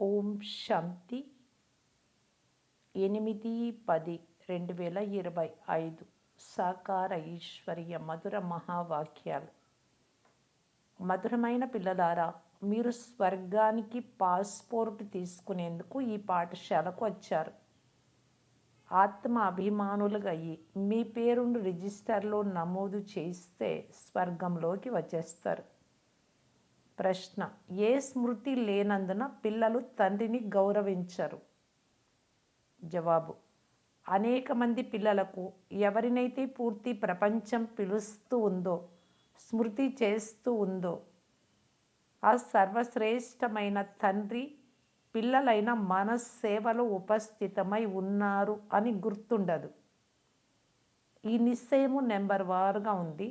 ఓం శాంతి. ఎనిమిది పది రెండు వేల ఇరవై ఐదు సాకార ఈశ్వర్య మధుర మహావాక్యాలు. మధురమైన పిల్లలారా మీరు స్వర్గానికి పాస్పోర్ట్ తీసుకునేందుకు ఈ పాఠశాలకు వచ్చారు. ఆత్మ అభిమానులుగా అయ్యి మీ పేరును రిజిస్టర్లో నమోదు చేస్తే స్వర్గంలోకి వచ్చేస్తారు. ప్రశ్న. ఏ స్మృతి లేనందున పిల్లలు తండ్రిని గౌరవించరు? జవాబు. అనేక మంది పిల్లలకు ఎవరినైతే పూర్తి ప్రపంచం పిలుస్తూ ఉందో స్మృతి చేస్తూ ఉందో ఆ సర్వశ్రేష్టమైన తండ్రి పిల్లలైన మన ఉపస్థితమై ఉన్నారు అని గుర్తుండదు. ఈ నిశ్చయము నెంబర్ వారుగా ఉంది.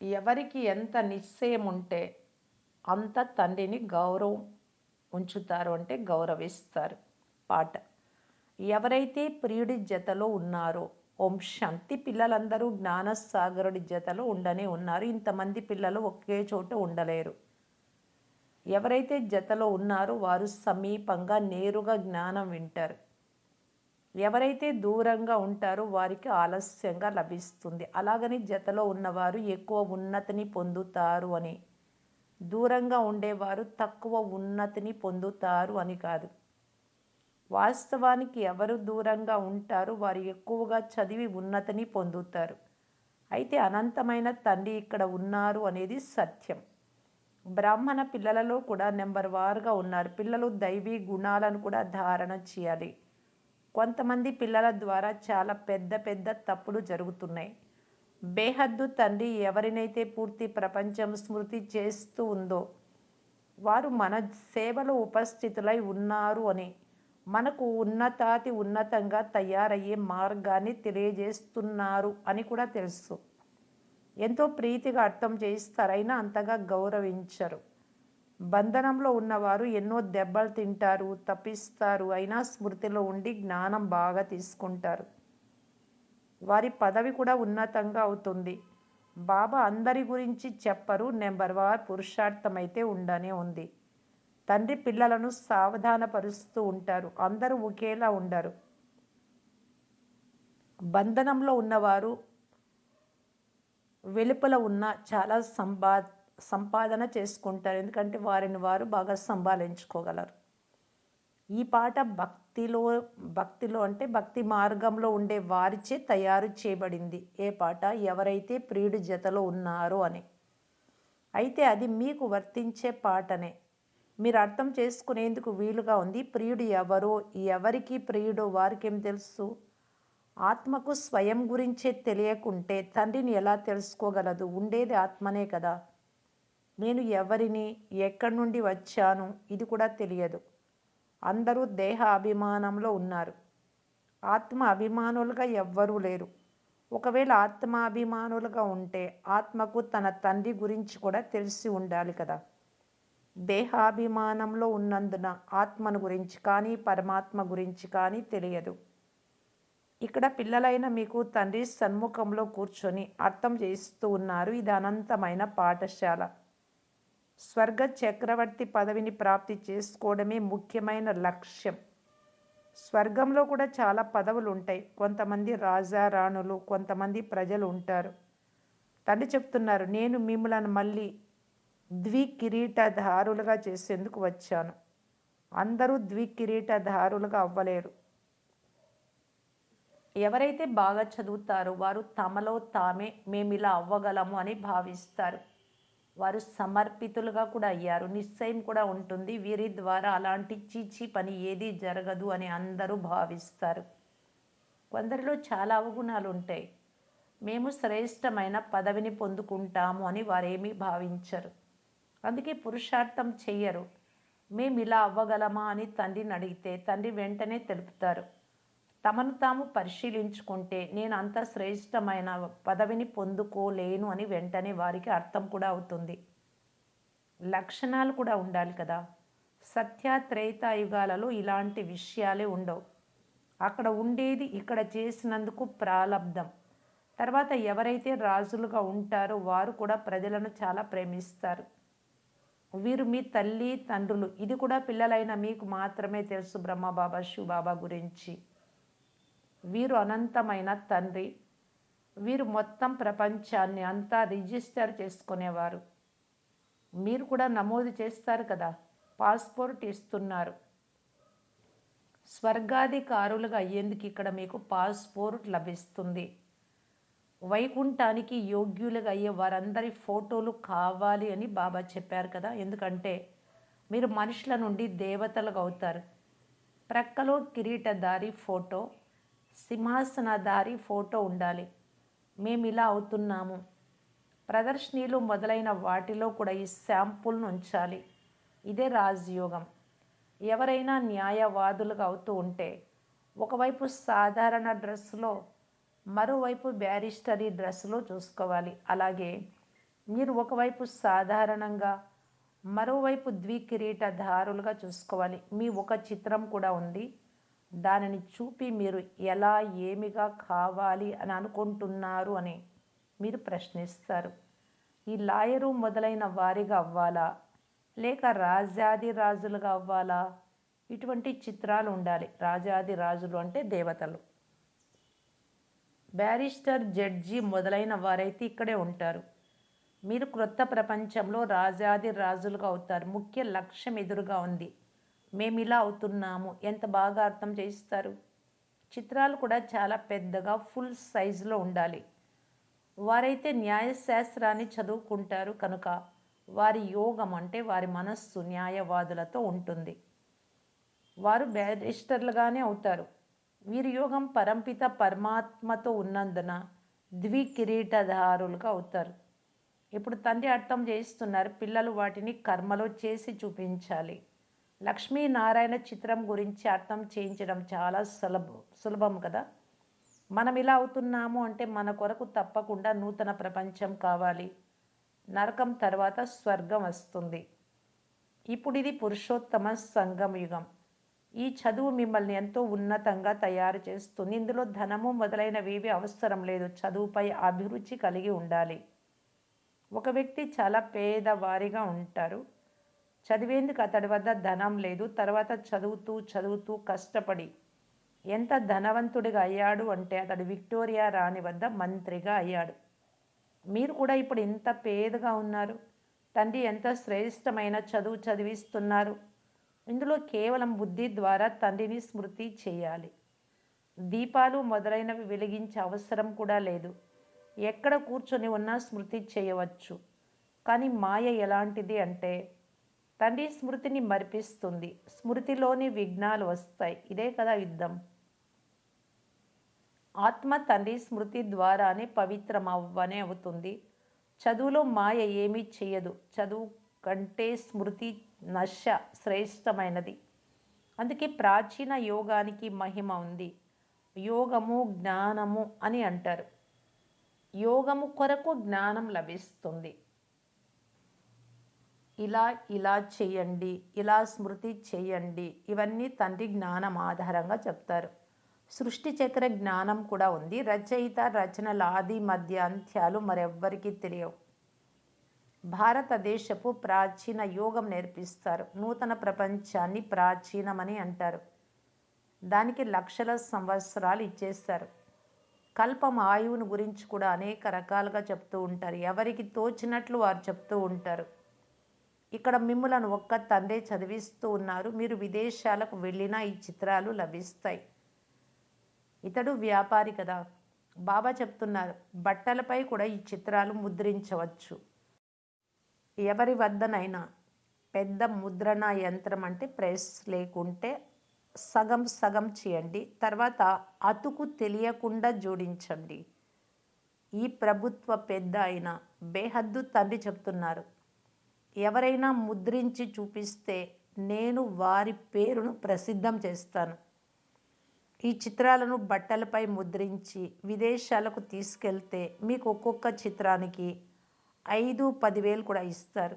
ఎవరికి ఎంత నిశ్చయం ఉంటే అంత తండ్రిని గౌరవం ఉంచుతారు అంటే గౌరవిస్తారు. పాట. ఎవరైతే ప్రియుడి జతలో ఉన్నారో ఓం శాంతి పిల్లలందరూ జ్ఞానసాగరుడి జతలో ఉండనే ఉన్నారు. ఇంతమంది పిల్లలు ఒకే చోట ఉండలేరు. ఎవరైతే జతలో ఉన్నారో వారు సమీపంగా నేరుగా జ్ఞానం వింటారు. ఎవరైతే దూరంగా ఉంటారో వారికి ఆలస్యంగా లభిస్తుంది. అలాగని జతలో ఉన్నవారు ఎక్కువ ఉన్నతిని పొందుతారు అని. దూరంగా ఉండేవారు తక్కువ ఉన్నతిని పొందుతారు అని కాదు. వాస్తవానికి ఎవరు దూరంగా ఉంటారో వారు ఎక్కువగా చదివి ఉన్నతిని పొందుతారు. అయితే అనంతమైన తండ్రి ఇక్కడ ఉన్నారు అనేది సత్యం. బ్రాహ్మణ పిల్లలలో కూడా నెంబర్ వారుగా ఉన్నారు. పిల్లలు దైవీ గుణాలను కూడా ధారణ చేయాలి. కొంతమంది పిల్లల ద్వారా చాలా పెద్ద పెద్ద తప్పులు జరుగుతున్నాయి. బేహద్దు తండ్రి ఎవరినైతే పూర్తి ప్రపంచం స్మృతి చేస్తూ ఉందో వారు మన సేవలో ఉపస్థితులై ఉన్నారు అని మనకు ఉన్నతాతి ఉన్నతంగా తయారయ్యే మార్గాన్ని తెలియజేస్తున్నారు అని కూడా తెలుసు. ఎంతో ప్రీతిగా అర్థం చేయిస్తారైనా అంతగా గౌరవించరు. బంధనంలో ఉన్నవారు ఎన్నో దెబ్బలు తింటారు తప్పిస్తారు అయినా స్మృతిలో ఉండి జ్ఞానం బాగా తీసుకుంటారు. వారి పదవి కూడా ఉన్నతంగా అవుతుంది. బాబా అందరి గురించి చెప్పరు నెంబర్ వార్ పురుషార్థమైతే ఉండనే ఉంది. తండ్రి పిల్లలను సావధానపరుస్తూ ఉంటారు అందరూ ఒకేలా ఉండరు. బంధనంలో ఉన్నవారు వెలుపల ఉన్న చాలా సంబా సంపాదన చేసుకుంటారు. ఎందుకంటే వారిని వారు బాగా సంభాలించుకోగలరు. ఈ పాట భక్తిలో భక్తిలో అంటే భక్తి మార్గంలో ఉండే వారిచే తయారు చేయబడింది. ఏ పాట? ఎవరైతే ప్రియుడి జతలో ఉన్నారో అని. అయితే అది మీకు వర్తించే పాటనే. మీరు అర్థం చేసుకునేందుకు వీలుగా ఉంది. ప్రియుడు ఎవరో ఎవరికి ప్రియుడో వారికేం తెలుసు? ఆత్మకు స్వయం గురించే తెలియకుంటే తండ్రిని ఎలా తెలుసుకోగలదు? ఉండేది ఆత్మనే కదా. నేను ఎవరిని ఎక్కడి నుండి వచ్చాను ఇది కూడా తెలియదు. అందరూ దేహ అభిమానంలో ఉన్నారు. ఆత్మ అభిమానులుగా ఎవ్వరూ లేరు. ఒకవేళ ఆత్మాభిమానులుగా ఉంటే ఆత్మకు తన తండ్రి గురించి కూడా తెలిసి ఉండాలి కదా. దేహాభిమానంలో ఉన్నందున ఆత్మను గురించి కానీ పరమాత్మ గురించి కానీ తెలియదు. ఇక్కడ పిల్లలైన మీకు తండ్రి సన్ముఖంలో కూర్చొని అర్థం చేస్తూ ఉన్నారు. ఇది అనంతమైన పాఠశాల. స్వర్గ చక్రవర్తి పదవిని ప్రాప్తి చేసుకోవడమే ముఖ్యమైన లక్ష్యం. స్వర్గంలో కూడా చాలా పదవులు ఉంటాయి కొంతమంది రాజా రాణులు కొంతమంది ప్రజలు ఉంటారు. తండ్రి చెప్తున్నారు నేను మిమ్మలను మళ్ళీ ద్వికిరీటధారులుగా చేసేందుకు వచ్చాను. అందరూ ద్వికిరీటధారులుగా అవ్వలేరు. ఎవరైతే బాగా చదువుతారో వారు తమలో తామే మేము ఇలా అవ్వగలము అని భావిస్తారు. వారు సమర్పితులుగా కూడా అయ్యారు. నిశ్చయం కూడా ఉంటుంది. వీరి ద్వారా అలాంటి చీచి పని ఏది జరగదు అని అందరూ భావిస్తారు. కొందరిలో చాలా అవగుణాలు ఉంటాయి. మేము శ్రేష్టమైన పదవిని పొందుకుంటాము అని వారేమీ భావించరు. అందుకే పురుషార్థం చెయ్యరు. మేము ఇలా అవ్వగలమా అని తండ్రిని అడిగితే తండ్రి వెంటనే తెలుపుతారు. తమను తాము పరిశీలించుకుంటే నేను అంత శ్రేష్టమైన పదవిని పొందుకోలేను అని వెంటనే వారికి అర్థం కూడా అవుతుంది. లక్షణాలు కూడా ఉండాలి కదా. సత్య త్రేతాయుగాలలో ఇలాంటి విషయాలే ఉండవు. అక్కడ ఉండేది ఇక్కడ చేసినందుకు ప్రాలబ్ధం. తర్వాత ఎవరైతే రాజులుగా ఉంటారో వారు కూడా ప్రజలను చాలా ప్రేమిస్తారు. వీరు మీ తల్లి తండ్రులు. ఇది కూడా పిల్లలైన మీకు మాత్రమే తెలుసు బ్రహ్మబాబా శివబాబా గురించి. వీరు అనంతమైన తండ్రి. వీరు మొత్తం ప్రపంచాన్ని అంతా రిజిస్టర్ చేసుకునేవారు. మీరు కూడా నమోదు చేస్తారు కదా? పాస్పోర్ట్ ఇస్తున్నారు. స్వర్గాధికారులుగా అయ్యేందుకు ఇక్కడ మీకు పాస్పోర్ట్ లభిస్తుంది. వైకుంఠానికి యోగ్యులుగా అయ్యే వారందరి ఫోటోలు కావాలి అని బాబా చెప్పారు కదా? ఎందుకంటే మీరు మనుషుల నుండి దేవతలుగా అవుతారు. ప్రక్కలో కిరీటధారి ఫోటో సింహాసనధారి ఫోటో ఉండాలి. మేము ఇలా అవుతున్నాము. ప్రదర్శనలు మొదలైన వాటిలో కూడా ఈ శాంపుల్ను ఉంచాలి. ఇదే రాజయోగం. ఎవరైనా న్యాయవాదులుగా అవుతూ ఉంటే ఒకవైపు సాధారణ డ్రెస్సులో మరోవైపు బ్యారిస్టరీ డ్రెస్సులో చూసుకోవాలి. అలాగే మీరు ఒకవైపు సాధారణంగా మరోవైపు ద్వికిరీటధారులుగా చూసుకోవాలి. మీ ఒక చిత్రం కూడా ఉంది. దానిని చూపి మీరు ఎలా ఏమిగా కావాలి అని అనుకుంటున్నారు అని మీరు ప్రశ్నిస్తారు. ఈ లాయరు మొదలైన వారిగా అవ్వాలా? లేక రాజాది రాజులుగా అవ్వాలా? ఇటువంటి చిత్రాలు ఉండాలి. రాజాది రాజులు అంటే దేవతలు. బ్యారిస్టర్ జడ్జి మొదలైన వారైతే ఇక్కడే ఉంటారు. మీరు క్రొత్త ప్రపంచంలో రాజాది రాజులుగా అవుతారు. ముఖ్య లక్ష్యం ఎదురుగా ఉంది. మేము ఇలా అవుతున్నాము. ఎంత బాగా అర్థం చేయిస్తారు? చిత్రాలు కూడా చాలా పెద్దగా ఫుల్ సైజులో ఉండాలి. వారైతే న్యాయశాస్త్రాన్ని చదువుకుంటారు కనుక వారి యోగం అంటే వారి మనస్సు న్యాయవాదులతో ఉంటుంది. వారు బ్యారిస్టర్లుగానే అవుతారు. వీరి యోగం పరంపిత పరమాత్మతో ఉన్నందున ద్వికిరీటధారులుగా అవుతారు. ఇప్పుడు తండ్రి అర్థం చేయిస్తున్నారు పిల్లలు వాటిని కర్మలో చేసి చూపించాలి. లక్ష్మీనారాయణ చిత్రం గురించి అర్థం చేయించడం చాలా సులభం సులభం కదా? మనం ఇలా అవుతున్నాము అంటే మన కొరకు తప్పకుండా నూతన ప్రపంచం కావాలి. నరకం తర్వాత స్వర్గం వస్తుంది. ఇప్పుడు ఇది పురుషోత్తమ సంగం యుగం. ఈ చదువు మిమ్మల్ని ఎంతో ఉన్నతంగా తయారు చేస్తుంది. ఇందులో ధనము మొదలైనవేవి అవసరం లేదు. చదువుపై అభిరుచి కలిగి ఉండాలి. ఒక వ్యక్తి చాలా పేదవారిగా ఉంటారు. చదివేందుకు అతడి వద్ద ధనం లేదు. తర్వాత చదువుతూ చదువుతూ కష్టపడి ఎంత ధనవంతుడిగా అయ్యాడు అంటే అతడు విక్టోరియా రాణి వద్ద మంత్రిగా అయ్యాడు. మీరు కూడా ఇప్పుడు ఇంత పేదగా ఉన్నారు. తండ్రి ఎంత శ్రేష్టమైన చదువు చదివిస్తున్నారు. ఇందులో కేవలం బుద్ధి ద్వారా తండ్రిని స్మృతి చేయాలి. దీపాలు మొదలైనవి వెలిగించే అవసరం కూడా లేదు. ఎక్కడ కూర్చొని ఉన్నా స్మృతి చేయవచ్చు. కానీ మాయ ఎలాంటిది అంటే తండ్రి స్మృతిని మరిపిస్తుంది. స్మృతిలోని విఘ్నాలు వస్తాయి. ఇదే కదా యుద్ధం. ఆత్మ తండ్రి స్మృతి ద్వారానే పవిత్రం అవ్వనే అవుతుంది. చదువులో మాయ ఏమీ చేయదు చదువు కంటే స్మృతి నశ శ్రేష్టమైనది. అందుకే ప్రాచీన యోగానికి మహిమ ఉంది. యోగము జ్ఞానము అని అంటారు. యోగము కొరకు జ్ఞానం లభిస్తుంది. ఇలా ఇలా చేయండి ఇలా స్మృతి చేయండి. ఇవన్నీ తండ్రి జ్ఞానం ఆధారంగా చెప్తారు. సృష్టి చక్ర జ్ఞానం కూడా ఉంది. రచయిత రచనల ఆది మధ్య అంత్యాలు మరెవ్వరికీ తెలియవు. భారతదేశపు ప్రాచీన యోగం నేర్పిస్తారు. నూతన ప్రపంచాన్ని ప్రాచీనమని అంటారు. దానికి లక్షల సంవత్సరాలు ఇచ్చేస్తారు. కల్పం ఆయువును గురించి కూడా అనేక రకాలుగా చెప్తూ ఉంటారు. ఎవరికి తోచినట్లు వారు చెప్తూ ఉంటారు. ఇక్కడ మిమ్ములను ఒక్క తండ్రి చదివిస్తూ ఉన్నారు. మీరు విదేశాలకు వెళ్ళినా ఈ చిత్రాలు లభిస్తాయి. ఇతడు వ్యాపారి కదా. బాబా చెప్తున్నారు బట్టలపై కూడా ఈ చిత్రాలు ముద్రించవచ్చు. ఎవరి వద్దనైనా పెద్ద ముద్రణ యంత్రం అంటే ప్రెస్ లేకుంటే సగం సగం చేయండి. తర్వాత అతుకు తెలియకుండా జోడించండి. ఈ ప్రభుత్వ పెద్ద అయిన బేహద్దు తండ్రి చెప్తున్నారు ఎవరైనా ముద్రించి చూపిస్తే నేను వారి పేరును ప్రసిద్ధం చేస్తాను. ఈ చిత్రాలను బట్టలపై ముద్రించి విదేశాలకు తీసుకెళ్తే మీకు ఒక్కొక్క చిత్రానికి ఐదు పదివేలు కూడా ఇస్తారు.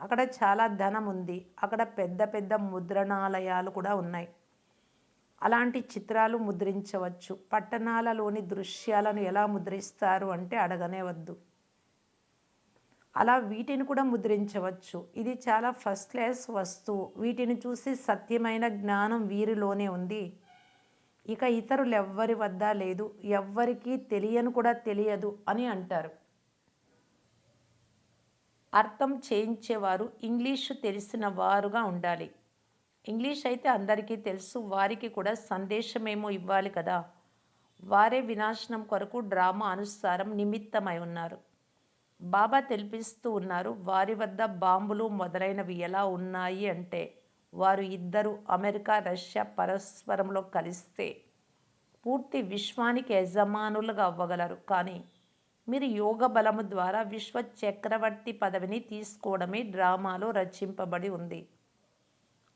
అక్కడ చాలా ధనం ఉంది. అక్కడ పెద్ద పెద్ద ముద్రణాలయాలు కూడా ఉన్నాయి. అలాంటి చిత్రాలు ముద్రించవచ్చు. పట్టణాలలోని దృశ్యాలను ఎలా ముద్రిస్తారు అంటే అడగనే వద్దు. అలా వీటిని కూడా ముద్రించవచ్చు. ఇది చాలా ఫస్ట్ క్లాస్ వస్తువు. వీటిని చూసి సత్యమైన జ్ఞానం వీరిలోనే ఉంది. ఇక ఇతరులు ఎవ్వరి వద్ద లేదు. ఎవ్వరికీ తెలియను కూడా తెలియదు అని అంటారు. అర్థం చేయించేవారు ఇంగ్లీషు తెలిసిన వారుగా ఉండాలి. ఇంగ్లీష్ అయితే అందరికీ తెలుసు. వారికి కూడా సందేశమేమో ఇవ్వాలి కదా. వారే వినాశనం కొరకు డ్రామా అనుసారం నిమిత్తమై ఉన్నారు. బాబా తెలిపిస్తూ ఉన్నారు వారి వద్ద బాంబులు మొదలైనవి ఎలా ఉన్నాయి? అంటే వారు ఇద్దరు అమెరికా రష్యా పరస్పరంలో కలిస్తే పూర్తి విశ్వానికి యజమానులుగా అవ్వగలరు. కానీ మీరు యోగ బలము ద్వారా విశ్వ చక్రవర్తి పదవిని తీసుకోవడమే డ్రామాలో రచింపబడి ఉంది.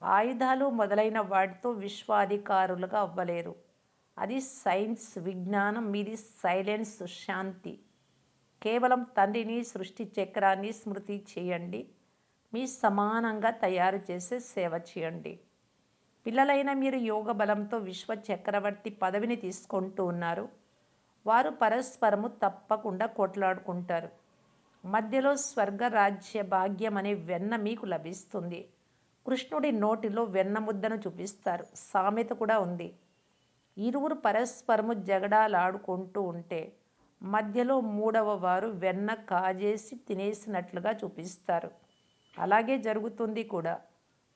ఆయుధాలు మొదలైన వాటితో విశ్వాధికారులుగా అవ్వలేరు. అది సైన్స్ విజ్ఞానం మీది సైలెన్స్ శాంతి. కేవలం తండ్రిని సృష్టి చక్రాన్ని స్మృతి చేయండి. మీ సమానంగా తయారు చేసే సేవ చేయండి. పిల్లలైన మీరు యోగ బలంతో విశ్వ చక్రవర్తి పదవిని తీసుకుంటూ ఉన్నారు. వారు పరస్పరము తప్పకుండా కొట్లాడుకుంటారు. మధ్యలో స్వర్గ రాజ్య భాగ్యం అనే వెన్న మీకు లభిస్తుంది. కృష్ణుడి నోటిలో వెన్న ముద్దను చూపిస్తారు. సామెత కూడా ఉంది. ఇరువురు పరస్పరము జగడాలాడుకుంటూ ఉంటే మధ్యలో మూడవ వారు వెన్న కాజేసి తినేసినట్లుగా చూపిస్తారు. అలాగే జరుగుతుంది కూడా.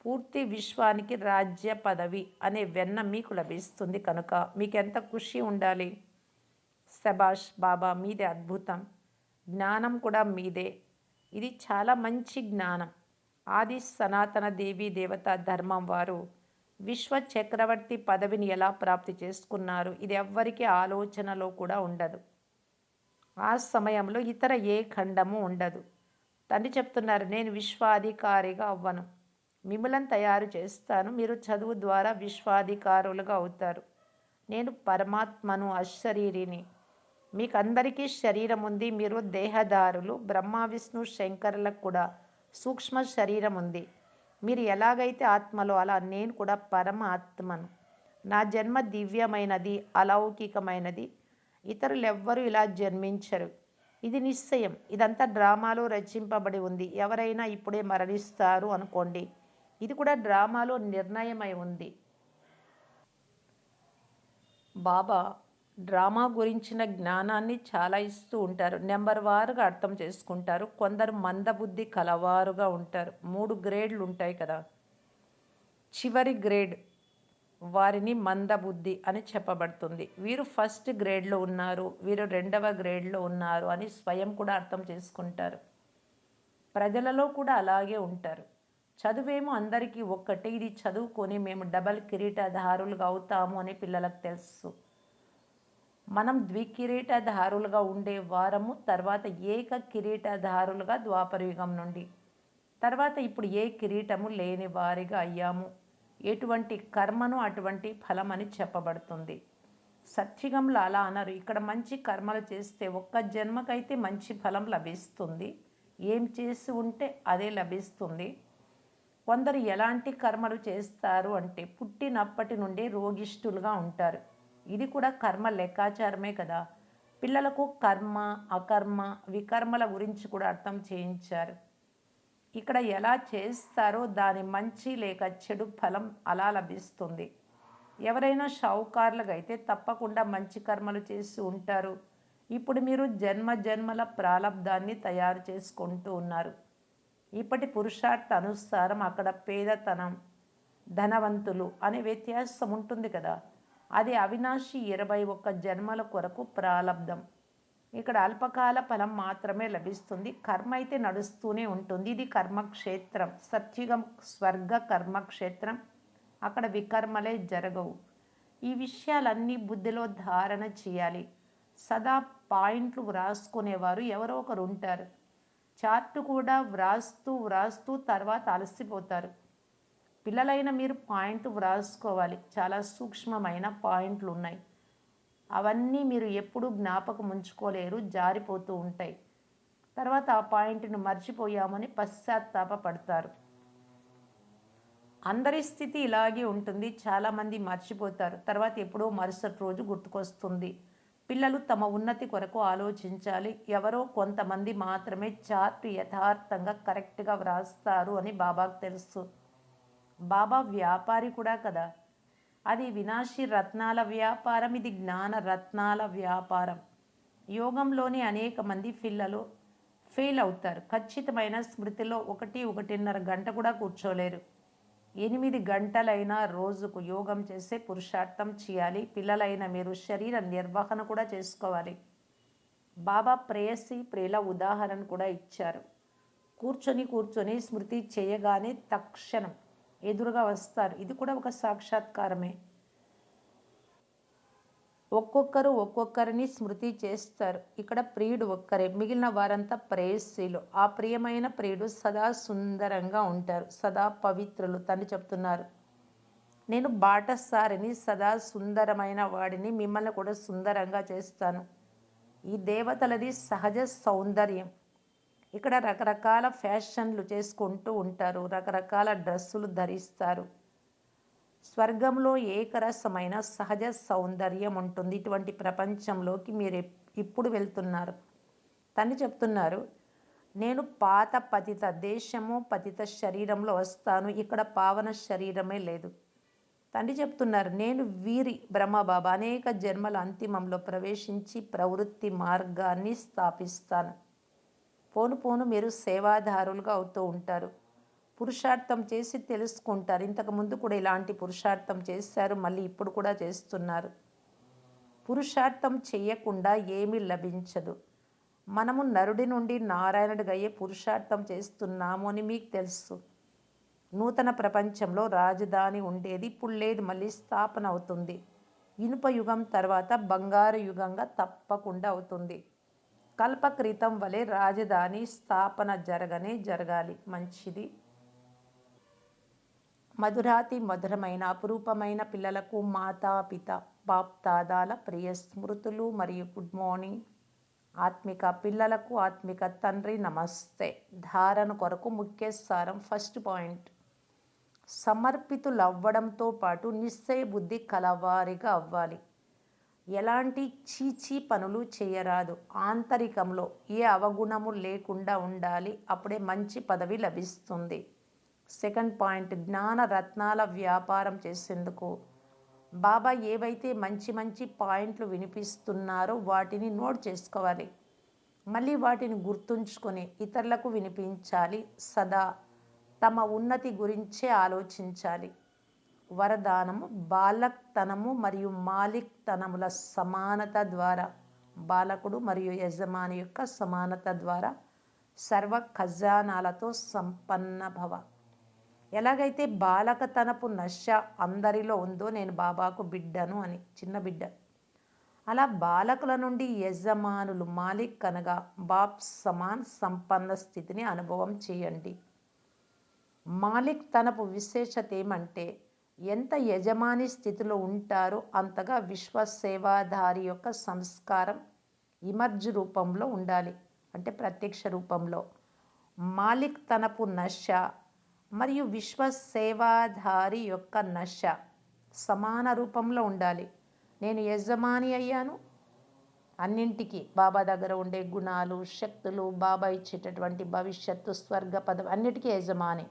పూర్తి విశ్వానికి రాజ్య పదవి అనే వెన్న మీకు లభిస్తుంది కనుక మీకు ఎంత ఖుషి ఉండాలి? శభాష్ బాబా మీదే అద్భుతం. జ్ఞానం కూడా మీదే. ఇది చాలా మంచి జ్ఞానం. ఆది సనాతన దేవీ దేవత ధర్మం వారు విశ్వ చక్రవర్తి పదవిని ఎలా ప్రాప్తి చేసుకున్నారు? ఇది ఎవ్వరికి ఆలోచనలో కూడా ఉండదు. ఆ సమయంలో ఇతర ఏ ఖండము ఉండదు. తండ్రి చెప్తున్నారు నేను విశ్వాధికారిగా అవ్వను. మిమ్మలను తయారు చేస్తాను. మీరు చదువు ద్వారా విశ్వాధికారులుగా అవుతారు. నేను పరమాత్మను అశరీరిని. మీకు అందరికీ శరీరం ఉంది. మీరు దేహదారులు. బ్రహ్మ విష్ణు శంకరులకు కూడా సూక్ష్మ శరీరం ఉంది. మీరు ఎలాగైతే ఆత్మలో అలా నేను కూడా పరమ ఆత్మను నా జన్మ దివ్యమైనది అలౌకికమైనది ఇతరులు ఎవ్వరూ ఇలా జన్మించరు. ఇది నిశ్చయం. ఇదంతా డ్రామాలో రచింపబడి ఉంది. ఎవరైనా ఇప్పుడే మరణిస్తారు అనుకోండి. ఇది కూడా డ్రామాలో నిర్ణయమై ఉంది. బాబా డ్రామా గురించిన జ్ఞానాన్ని చాలా ఇస్తూ ఉంటారు. నెంబర్ వారుగా అర్థం చేసుకుంటారు. కొందరు మందబుద్ధి కలవారుగా ఉంటారు. మూడు గ్రేడ్లు ఉంటాయి కదా. చివరి గ్రేడ్ వారిని మందబుద్ధి అని చెప్పబడుతుంది. వీరు ఫస్ట్ గ్రేడ్లో ఉన్నారు వీరు రెండవ గ్రేడ్లో ఉన్నారు అని స్వయం కూడా అర్థం చేసుకుంటారు. ప్రజలలో కూడా అలాగే ఉంటారు. చదువేమో అందరికీ ఒక్కటే ఇది చదువుకొని మేము డబల్ కిరీటధారులుగా అవుతాము అని పిల్లలకు తెలుసు. మనం ద్వికిరీటధారులుగా ఉండే వారము తర్వాత ఏక కిరీటధారులుగా ద్వాపరయుగం నుండి తర్వాత ఇప్పుడు ఏ కిరీటము లేని వారిగా అయ్యాము. ఎటువంటి కర్మను అటువంటి ఫలం అని చెప్పబడుతుంది. సత్యుగంలో అలా అనరు. ఇక్కడ మంచి కర్మలు చేస్తే ఒక్క జన్మకైతే మంచి ఫలం లభిస్తుంది. ఏం చేసి ఉంటే అదే లభిస్తుంది. కొందరు ఎలాంటి కర్మలు చేస్తారు అంటే పుట్టినప్పటి నుండి రోగిష్ఠులుగా ఉంటారు. ఇది కూడా కర్మ లెక్కాచారమే కదా. పిల్లలకు కర్మ అకర్మ వికర్మల గురించి కూడా అర్థం చేయించారు. ఇక్కడ ఎలా చేస్తారో దాని మంచి లేక చెడు ఫలం అలా లభిస్తుంది. ఎవరైనా షావుకారులుగా అయితే తప్పకుండా మంచి కర్మలు చేసి ఉంటారు. ఇప్పుడు మీరు జన్మ జన్మల ప్రారంధాన్ని తయారు చేసుకుంటూ ఉన్నారు. ఇప్పటి పురుషార్థ అనుసారం అక్కడ పేదతనం ధనవంతులు అనే వ్యత్యాసం ఉంటుంది కదా. అది అవినాశి ఇరవై ఒక్క జన్మల కొరకు ప్రారంధం ఇక్కడ అల్పకాల ఫలం మాత్రమే లభిస్తుంది. కర్మ అయితే నడుస్తూనే ఉంటుంది. ఇది కర్మక్షేత్రం. సత్యుగం స్వర్గ కర్మక్షేత్రం. అక్కడ వికర్మలే జరగవు. ఈ విషయాలన్నీ బుద్ధిలో ధారణ చేయాలి. సదా పాయింట్లు వ్రాసుకునేవారు ఎవరో ఒకరు ఉంటారు చార్ట్ కూడా వ్రాస్తూ వ్రాస్తూ తర్వాత అలసిపోతారు. పిల్లలైన మీరు పాయింట్ వ్రాసుకోవాలి. చాలా సూక్ష్మమైన పాయింట్లు ఉన్నాయి అవన్నీ మీరు ఎప్పుడూ జ్ఞాపకం ఉంచుకోలేరు జారిపోతూ ఉంటాయి. తర్వాత ఆ పాయింట్ను మర్చిపోయామని పశ్చాత్తాప పడతారు. అందరి స్థితి ఇలాగే ఉంటుంది. చాలామంది మర్చిపోతారు. తర్వాత ఎప్పుడో మరుసటి రోజు గుర్తుకొస్తుంది. పిల్లలు తమ ఉన్నతి కొరకు ఆలోచించాలి. ఎవరో కొంతమంది మాత్రమే చార్ట్ యథార్థంగా కరెక్ట్గా వ్రాస్తారు అని బాబాకు తెలుసు. బాబా వ్యాపారి కూడా కదా. అది వినాశి రత్నాల వ్యాపారం ఇది జ్ఞాన రత్నాల వ్యాపారం. యోగంలోని అనేక మంది పిల్లలు ఫెయిల్ అవుతారు. ఖచ్చితమైన స్మృతిలో ఒకటి ఒకటిన్నర గంట కూడా కూర్చోలేరు. ఎనిమిది గంటలైనా రోజుకు యోగం చేసే పురుషార్థం చేయాలి. పిల్లలైన మీరు శరీర నిర్వహణ కూడా చేసుకోవాలి. బాబా ప్రేయసి ప్రేల ఉదాహరణ కూడా ఇచ్చారు. కూర్చొని కూర్చొని స్మృతి చేయగానే తక్షణం ఎదురుగా వస్తారు. ఇది కూడా ఒక సాక్షాత్కారమే. ఒక్కొక్కరు ఒక్కొక్కరిని స్మృతి చేస్తారు. ఇక్కడ ప్రియుడు ఒక్కరే. మిగిలిన వారంతా ప్రేయస్సులు ఆ ప్రియమైన ప్రియుడు సదా సుందరంగా ఉంటారు. సదా పవిత్రులు. తను చెప్తున్నారు. నేను బాటసారిని సదా సుందరమైన వాడిని మిమ్మల్ని కూడా సుందరంగా చేస్తాను. ఈ దేవతలది సహజ సౌందర్యం. ఇక్కడ రకరకాల ఫ్యాషన్లు చేసుకుంటూ ఉంటారు రకరకాల డ్రెస్సులు ధరిస్తారు. స్వర్గంలో ఏకరసమైన సహజ సౌందర్యం ఉంటుంది. ఇటువంటి ప్రపంచంలోకి మీరు ఇప్పుడు వెళ్తున్నారు. తను చెప్తున్నారు నేను పాత పతిత దేశము పతిత శరీరంలో వస్తాను. ఇక్కడ పావన శరీరమే లేదు. తండ్రి చెప్తున్నారు నేను వీరి బ్రహ్మబాబా అనేక జన్మల అంతిమంలో ప్రవేశించి ప్రవృత్తి మార్గాన్ని స్థాపిస్తాను. పోను పోను మీరు సేవాదారులుగా అవుతూ ఉంటారు. పురుషార్థం చేసి తెలుసుకుంటారు. ఇంతకు ముందు కూడా ఇలాంటి పురుషార్థం చేశారు. మళ్ళీ ఇప్పుడు కూడా చేస్తున్నారు. పురుషార్థం చేయకుండా ఏమీ లభించదు. మనము నరుడి నుండి నారాయణుడిగా అయ్యే పురుషార్థం చేస్తున్నాము అని మీకు తెలుసు. నూతన ప్రపంచంలో రాజధాని ఉండేది. ఇప్పుడు లేదు. మళ్ళీ స్థాపన అవుతుంది. ఇనుప యుగం తర్వాత బంగారు యుగంగా తప్పకుండా అవుతుంది. కల్పక్రితం వలె రాజధాని స్థాపన జరగనే జరగాలి. మంచిది. మధురాతి మధురమైన అపురూపమైన పిల్లలకు మాతాపిత బాప్తాదాల ప్రియ స్మృతులు మరియు గుడ్ మార్నింగ్. ఆత్మిక పిల్లలకు ఆత్మిక తండ్రి నమస్తే. ధారణ కొరకు ముఖ్య సారం ఫస్ట్ పాయింట్. సమర్పితులవ్వడంతో పాటు నిశ్చయ బుద్ధి కలవారిగా అవ్వాలి. ఎలాంటి చీచీ పనులు చేయరాదు. ఆంతరికంలో ఏ అవగుణము లేకుండా ఉండాలి. అప్పుడే మంచి పదవి లభిస్తుంది. సెకండ్ పాయింట్ జ్ఞాన రత్నాల వ్యాపారం చేసేందుకు. బాబా ఏవైతే మంచి మంచి పాయింట్లు వినిపిస్తున్నారో వాటిని నోట్ చేసుకోవాలి. మళ్ళీ వాటిని గుర్తుంచుకొని ఇతరులకు వినిపించాలి. సదా తమ ఉన్నతి గురించే ఆలోచించాలి. వరదానము బాలక్తనము మరియు మాలిక్తనముల సమానత ద్వారా బాలకుడు మరియు యజమాని యొక్క సమానత ద్వారా సర్వ ఖజానాలతో సంపన్న భవ. ఎలాగైతే బాలకతనపు నశ అందరిలో ఉందో నేను బాబాకు బిడ్డను అని చిన్న బిడ్డ. అలా బాలకుల నుండి యజమానులు మాలిక్ అనగా బాప్ సమాన్ సంపన్న స్థితిని అనుభవం చేయండి. మాలిక్ తనపు విశేషత ఏమంటే ఎంత యజమాని స్థితిలో ఉంటారో అంతగా విశ్వసేవాధారి యొక్క సంస్కారం ఇమర్జ్ రూపంలో ఉండాలి. అంటే ప్రత్యక్ష రూపంలో. మాలిక్ తనపు నష మరియు విశ్వసేవాధారి యొక్క నష సమాన రూపంలో ఉండాలి. నేను యజమాని అయ్యాను. అన్నింటికి బాబా దగ్గర ఉండే గుణాలు శక్తులు బాబా ఇచ్చేటటువంటి భవిష్యత్తు స్వర్గ పదవి అన్నిటికీ యజమాని.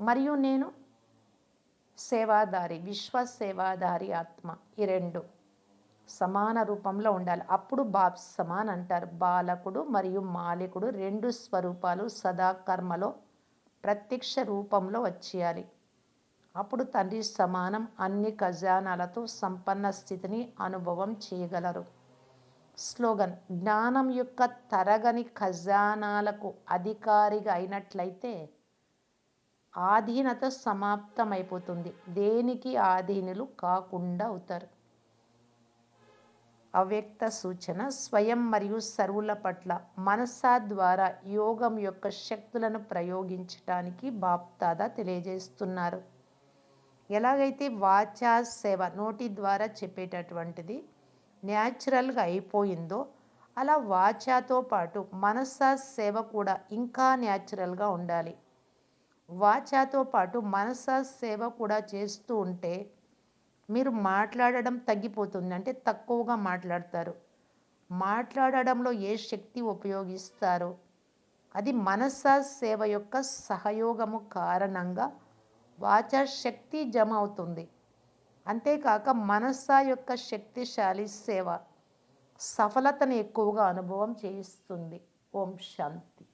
మరియు నేను సేవాదారి విశ్వ సేవాదారి ఆత్మ ఈ రెండు సమాన రూపంలో ఉండాలి. అప్పుడు బాబ్ సమాన్ అంటారు. బాలకుడు మరియు మాలికుడు రెండు స్వరూపాలు సదా కర్మలో ప్రత్యక్ష రూపంలో వచ్చేయాలి. అప్పుడు తండ్రి సమానం అన్ని ఖజానాలతో సంపన్న స్థితిని అనుభవం చేయగలరు. స్లోగన్ జ్ఞానం యొక్క తరగని ఖజానాలకు అధికారిగా అయినట్లయితే ఆధీనత సమాప్తమైపోతుంది. దేనికి ఆధీనులు కాకుండా అవుతారు? అవ్యక్త సూచన స్వయం మరియు సర్వుల పట్ల మనసా ద్వారా యోగం యొక్క శక్తులను ప్రయోగించటానికి బాప్తాదా తెలియజేస్తున్నారు. ఎలాగైతే వాచా సేవ నోటి ద్వారా చెప్పేటటువంటిది న్యాచురల్గా అయిపోయిందో అలా వాచాతో పాటు మనసా సేవ కూడా ఇంకా న్యాచురల్గా ఉండాలి. వాచాతో పాటు మనసా సేవ కూడా చేస్తూ ఉంటే మీరు మాట్లాడడం తగ్గిపోతుంది. అంటే తక్కువగా మాట్లాడతారు. మాట్లాడడంలో ఏ శక్తి ఉపయోగిస్తారో అది మనస సేవ యొక్క సహయోగము కారణంగా వాచా శక్తి జమ అవుతుంది. అంతేకాక మనస యొక్క శక్తిశాలి సేవ సఫలతను ఎక్కువగా అనుభవం చేయిస్తుంది. ఓం శాంతి.